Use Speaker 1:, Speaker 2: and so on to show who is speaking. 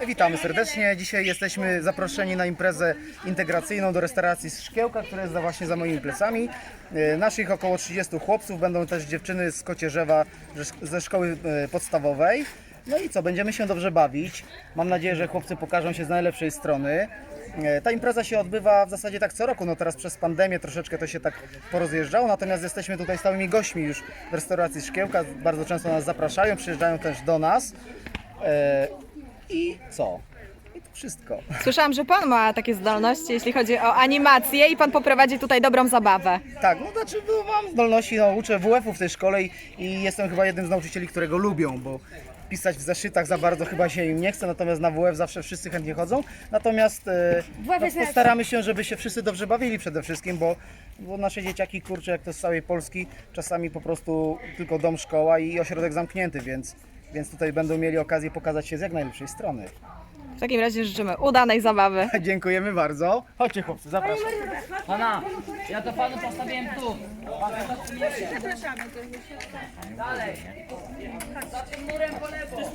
Speaker 1: Witamy serdecznie. Dzisiaj jesteśmy zaproszeni na imprezę integracyjną do restauracji Szkiełka, która jest właśnie za moimi plecami. E, Naszych około 30 chłopców, będą też dziewczyny z Kocierzewa ze szkoły e, podstawowej. No i co, będziemy się dobrze bawić. Mam nadzieję, że chłopcy pokażą się z najlepszej strony. E, Ta impreza się odbywa w zasadzie tak co roku, no teraz przez pandemię troszeczkę to się tak porozjeżdżało, natomiast jesteśmy tutaj stałymi gośćmi już w restauracji Szkiełka, bardzo często nas zapraszają, przyjeżdżają też do nas. I co? I to wszystko.
Speaker 2: Słyszałam, że pan ma takie zdolności, jeśli chodzi o animację i pan poprowadzi tutaj dobrą zabawę.
Speaker 1: Tak, no znaczy no, mam zdolności, no, uczę WF-u w tej szkole i, i jestem chyba jednym z nauczycieli, którego lubią, bo pisać w zeszytach za bardzo chyba się im nie chce, natomiast na WF zawsze wszyscy chętnie chodzą. Natomiast e, no, postaramy się, żeby się wszyscy dobrze bawili przede wszystkim, bo, bo nasze dzieciaki, kurczę, jak to z całej Polski, czasami po prostu tylko dom, szkoła i ośrodek zamknięty, więc, więc tutaj będą mieli okazję pokazać się z jak najlepszej strony.
Speaker 2: W takim razie życzymy udanej zabawy.
Speaker 1: Dziękujemy bardzo. Chodźcie chłopcy, zapraszam.
Speaker 3: Pana, ja to panu postawiłem tu. Dalej. Za tym murem po lewo.